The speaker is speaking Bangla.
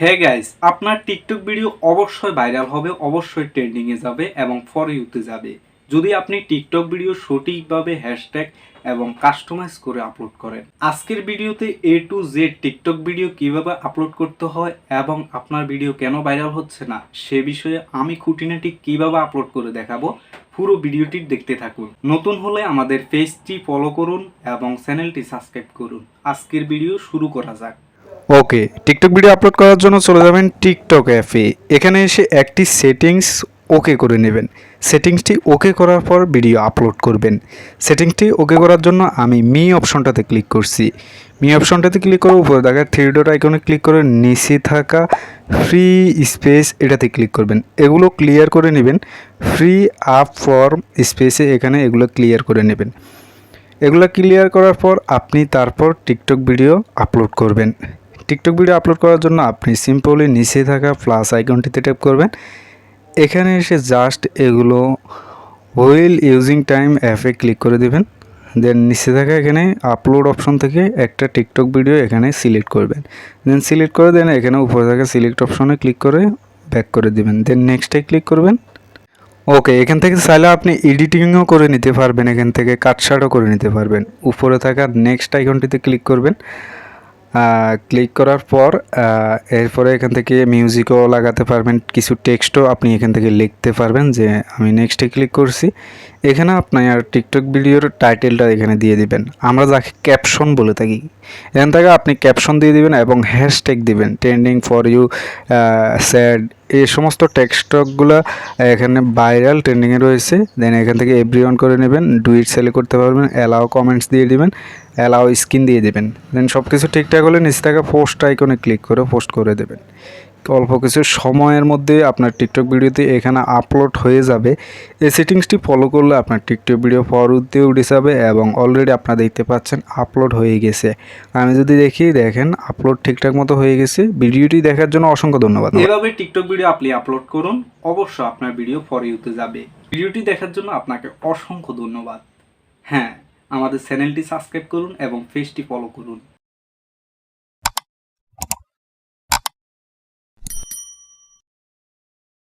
হে গাইস আপনার টিকটক ভিডিও অবশ্যই ভাইরাল হবে, অবশ্যই ট্রেন্ডিংয়ে যাবে এবং ফর ইউতে যাবে। যদি আপনি টিকটক ভিডিও সঠিকভাবে হ্যাশট্যাগ এবং কাস্টমাইজ করে আপলোড করেন, আজকের ভিডিওতে A to Z TikTok video কীভাবে আপলোড করতে হয় এবং আপনার ভিডিও কেন ভাইরাল হচ্ছে না, সে বিষয়ে আমি খুঁটিনাটি কীভাবে আপলোড করে দেখাবো, পুরো ভিডিওটি দেখতে থাকুন। নতুন হলে আমাদের পেজটি ফলো করুন এবং চ্যানেলটি সাবস্ক্রাইব করুন। আজকের ভিডিও শুরু করা যাক। ওকে, টিকটক ভিডিও আপলোড করার জন্য চলে যাবেন টিকটক অ্যাপে। এখানে এসে একটি সেটিংস ওকে করে নেবেন। সেটিংসটি ওকে করার পর ভিডিও আপলোড করবেন। সেটিংসটি ওকে করার জন্য আমি মি অপশনটাতে ক্লিক করছি। মি অপশনটাতে ক্লিক করে উপরে দেখা থ্রি ডট আইকনে ক্লিক করে নিচে থাকা ফ্রি স্পেস এটাতে ক্লিক করবেন। এগুলো ক্লিয়ার করে নেবেন। ফ্রি আপ ফর্ম স্পেসে এখানে এগুলো ক্লিয়ার করে নেবেন। এগুলো ক্লিয়ার করার পর আপনি তারপর টিকটক ভিডিও আপলোড করবেন। টিকটক ভিডিও আপলোড করার জন্য আপনি সিম্পলি নিচে থাকা প্লাস আইকনটিতে ট্যাপ করবেন। এখানে এসে জাস্ট এগুলো হুইল ইউজিং টাইম অ্যাপে ক্লিক করে দেবেন। দেন নিচে থাকা এখানে আপলোড অপশন থেকে একটা টিকটক ভিডিও এখানে সিলেক্ট করবেন। দেন সিলেক্ট করে দেন এখানে উপরে থাকা সিলেক্ট অপশনে ক্লিক করে ব্যাক করে দিবেন। দেন নেক্সটে ক্লিক করবেন। ওকে এখান থেকে চাইলে আপনি এডিটিংও করে নিতে পারবেন। এখান থেকে কাটশাটও করে নিতে পারবেন। উপরে থাকা নেক্সট আইকনটিতে ক্লিক করবেন। ক্লিক করার পর এরপরে এখান থেকে মিউজিকও লাগাতে পারবেন। কিছু টেক্সটও আপনি এখান থেকে লিখতে পারবেন যে, আমি নেক্সটে ক্লিক করছি। এখানে আপনার টিকটক ভিডিওর টাইটেলটা এখানে দিয়ে দিবেন। আমরা যাকে ক্যাপশন বলে থাকি। এখান থেকে আপনি ক্যাপশন দিয়ে দিবেন এবং হ্যাশট্যাগ দিবেন। ট্রেন্ডিং ফর ইউ স্যাড এই সমস্ত টেক্সটকগুলো এখানে ভাইরাল ট্রেন্ডিংয়ে রয়েছে। দেন এখান থেকে এভরি করে নেবেন ডুইট সেলেক্ট করতে পারবেন অ্যালাও কমেন্টস দিয়ে দিবেন অ্যালাও স্ক্রিন দিয়ে দেবেন। দেন সব কিছু ঠিকঠাক হলে নিচে থাকা পোস্ট আইকনে ক্লিক করে পোস্ট করে দেবেন। অল্প কিছু সময়ের মধ্যে আপনার টিকটক ভিডিওতে এখানে আপলোড হয়ে যাবে। এই সেটিংসটি ফলো করলে আপনার টিকটক ভিডিও পরবর্তী উঠে যাবে এবং অলরেডি আপনারা দেখতে পাচ্ছেন আপলোড হয়ে গেছে। আমি যদি দেখি, দেখেন আপলোড ঠিকঠাক মতো হয়ে গেছে। ভিডিওটি দেখার জন্য অসংখ্য ধন্যবাদ। এভাবে টিকটক ভিডিও আপনি আপলোড করুন অবশ্যই আপনার ভিডিও ফর ইউতে যাবে। ভিডিওটি দেখার জন্য আপনাকে অসংখ্য ধন্যবাদ। হ্যাঁ আমাদের চ্যানেলটি সাবস্ক্রাইব করুন এবং পেজটি ফলো করুন।